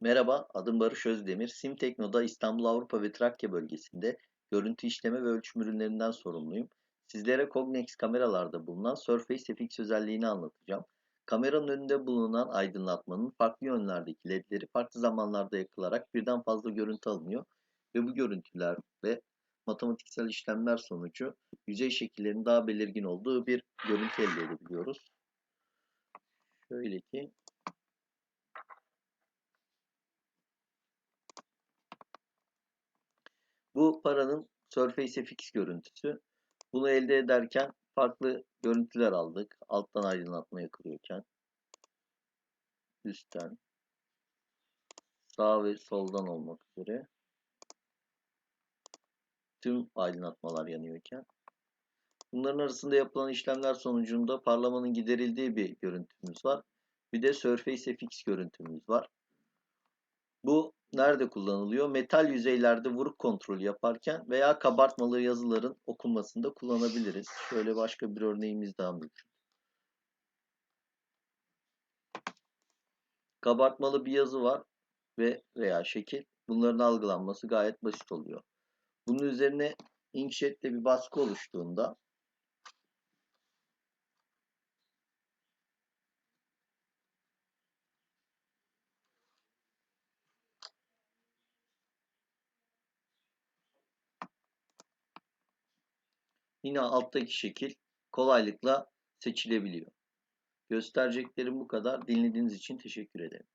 Merhaba, adım Barış Özdemir. Simtekno'da İstanbul, Avrupa ve Trakya bölgesinde görüntü işleme ve ölçüm ürünlerinden sorumluyum. Sizlere Cognex kameralarda bulunan Surface FX özelliğini anlatacağım. Kameranın önünde bulunan aydınlatmanın farklı yönlerdeki ledleri farklı zamanlarda yakılarak birden fazla görüntü alınıyor ve bu görüntülerde matematiksel işlemler sonucu yüzey şekillerinin daha belirgin olduğu bir görüntü elde edebiliyoruz. Şöyle ki Bu paranın Surface FX görüntüsü. Bunu elde ederken farklı görüntüler aldık. Alttan aydınlatma yakılıyorken. Üstten. Sağ ve soldan olmak üzere. Tüm aydınlatmalar yanıyorken. Bunların arasında yapılan işlemler sonucunda parlamanın giderildiği bir görüntümüz var. Bir de Surface FX görüntümüz var. Bu nerede kullanılıyor? Metal yüzeylerde vuruk kontrolü yaparken veya kabartmalı yazıların okunmasında kullanabiliriz. Şöyle başka bir örneğimiz daha mevcut. Kabartmalı bir yazı var ve veya şekil. Bunların algılanması gayet basit oluyor. Bunun üzerine inkjetle bir baskı oluştuğunda yine alttaki şekil kolaylıkla seçilebiliyor. Göstereceklerim bu kadar. Dinlediğiniz için teşekkür ederim.